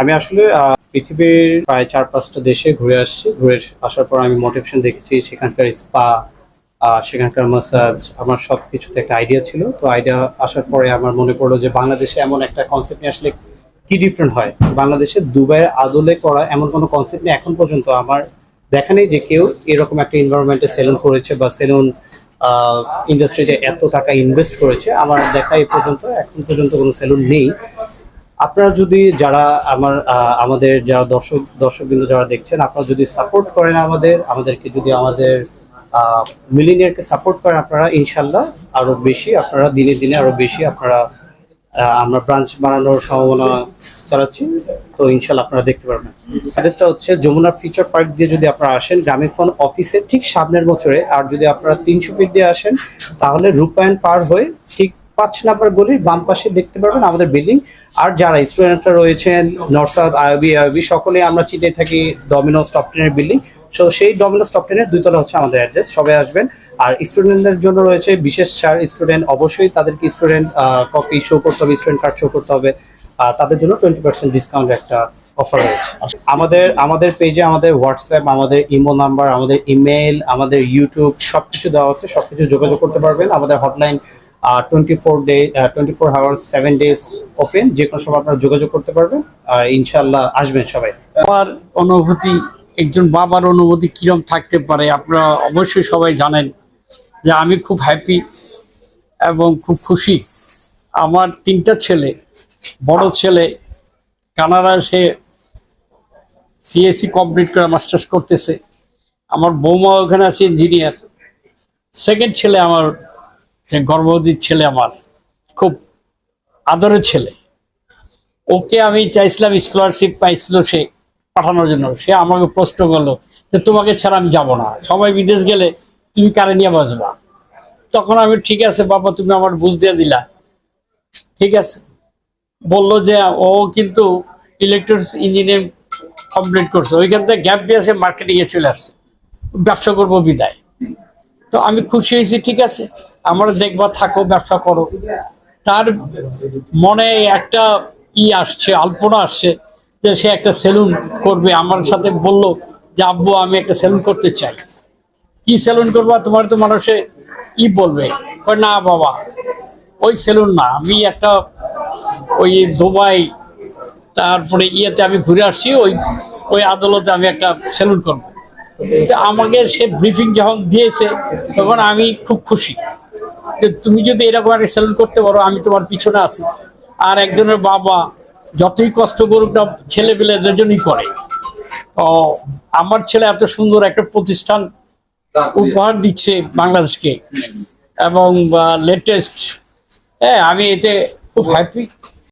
আমি আসলে পৃথিবীর প্রায় চার, পাঁচটা দেশে ঘুরে আসছি। ঘুরে আসার পর আমি মোটিভেশন দেখেছি সেখানকার স্পা সেখানকার মাসাজ আমার সব কিছুতে একটা আইডিয়া ছিল। তো আইডিয়া আসার পরে আমার মনে পড়ল যে বাংলাদেশে এমন একটা কনসেপ্ট নিয়ে আসলে কি ডিফারেন্ট হয়? বাংলাদেশে দুবাইয়ের আদলে করা এমন কোনো কনসেপ্ট নেই এখন পর্যন্ত। আমার দেখা নেই যে কেউ এরকম একটা এনভায়রনমেন্টে সেলুন করেছে বা সেলুন ইন্ডাস্ট্রিতে এত টাকা ইনভেস্ট করেছে। আমার দেখা এই পর্যন্ত, এখন পর্যন্ত কোনো সেলুন নেই। আপনারা যদি যারা আমার আমাদের যারা দর্শক, দর্শকবৃন্দ যারা দেখছেন, আপনারা যদি সাপোর্ট করেন আমাদের, আমাদেরকে যদি আমাদের মিলিনিয়ারকে সাপোর্ট করেন আপনারা, ইনশাল্লাহ আরও বেশি আপনারা, দিনে দিনে আরও বেশি আপনারা আমরা ব্রাঞ্চ বানানোর সম্ভাবনা চালাচ্ছি। তো ইনশাল্লাহ আপনারা দেখতে পারবেন। অ্যাড্রেসটা হচ্ছে যমুনা ফিচার পার্ক দিয়ে যদি আপনারা আসেন গ্রামীণ ফোন অফিসের ঠিক সামনের বছরে, আর যদি আপনারা তিনশো ফিট দিয়ে আসেন, তাহলে রূপায়ণ পার হয়ে পাঁচ নাম্বার গলির বাম পাশে দেখতে পারবেন আমাদের বিল্ডিং। আর যারা স্টুডেন্টরা রয়েছেন নর্থ সাউথ আইবি সকলে আমরা চিনে থাকি ডমিনোস টপ টেনের বিল্ডিং। সো সেই ডমিনোস টপ টেনের দুইতলা হচ্ছে আমাদের অ্যাড্রেস সবাই আসবেন। আর স্টুডেন্টদের জন্য রয়েছে বিশেষ ছাড় স্টুডেন্ট, অবশ্যই তাদেরকে স্টুডেন্ট কপি শো করতে হবে স্টুডেন্ট কার্ড শো করতে হবে। আর তাদের জন্য টোয়েন্টি পার্সেন্ট ডিসকাউন্ট একটা অফার রয়েছে। আমাদের আমাদের পেজে আমাদের হোয়াটসঅ্যাপ আমাদের ইমো নাম্বার আমাদের ইমেল আমাদের ইউটিউব সবকিছু দেওয়া আছে, সবকিছু যোগাযোগ করতে পারবেন। আমাদের hotline twenty four day twenty four seven open যে কোনো যোগাযোগ করতে ইনশাল্লাহ আসবেন সবাই। আমার অনুভূতি, একজন বাবার অনুভূতি থাকতে পারে, আপনারা অবশ্যই সবাই জানেন যে আমি খুব হ্যাপি এবং খুব খুশি। আমার তিনটা ছেলে, বড় ছেলে, কানাডা সে সিএসসি কমপ্লিট করে মাস্টার্স করতেছে। আমার বৌমা ওখানে আছে ইঞ্জিনিয়ার সেকেন্ড ছেলে আমার যে গর্ভবতীর ছেলে আমার, খুব আদরের ছেলে। ওকে আমি চাইছিলাম স্কলারশিপ পাইছিল সে পাঠানোর জন্য। সে আমাকে প্রশ্ন করল যে, তোমাকে ছাড়া আমি যাব না। সবাই বিদেশ গেলে তুমি কারে নিয়ে বাঁচবা তখন আমি, ঠিক আছে বাবা, তুমি আমার বুঝ দিয়ে দিলা। ঠিক আছে। বলল যে, ও কিন্তু ইলেকট্রনিক্স ইঞ্জিনিয়ারিং কমপ্লিট করছে। ওইখান থেকে গ্যাপ দিয়ে সে মার্কেটিংয়ে চলে আসছে। ব্যবসা করব বিদায়। তো আমি খুশি হয়েছি, ঠিক আছে। আমরা দেখবা থাকো, ব্যবসা করো। তার মনে একটা ই আসছে, আলপনা আসছে যে সে একটা সেলুন করবে। আমার সাথে বলল যে, আব্বু, আমি একটা সেলুন করতে চাই। কি সেলুন করবা? তোমার তো মানুষে ই বলবে। না বাবা, ওই সেলুন না। আমি একটা ওই দুবাই, তারপরে ইয়েতে আমি ঘুরে আসছি, ওই ওই আদালতে আমি একটা সেলুন করব। আমাকে সে ব্রিফিং যখন দিয়েছে, তখন আমি খুব খুশি। যে তুমি যদি এরকম একটা সেলুন করতে পারো, আমি তোমার পিছনে আছি। আর একজনের বাবা যতই কষ্ট করুক না ছেলে পেলেদের জন্যই করে। তো আমার ছেলে এত সুন্দর একটা প্রতিষ্ঠান উপহার দিচ্ছে বাংলাদেশকে। এবং লেটেস্ট হ্যাঁ আমি এতে খুব হ্যাপি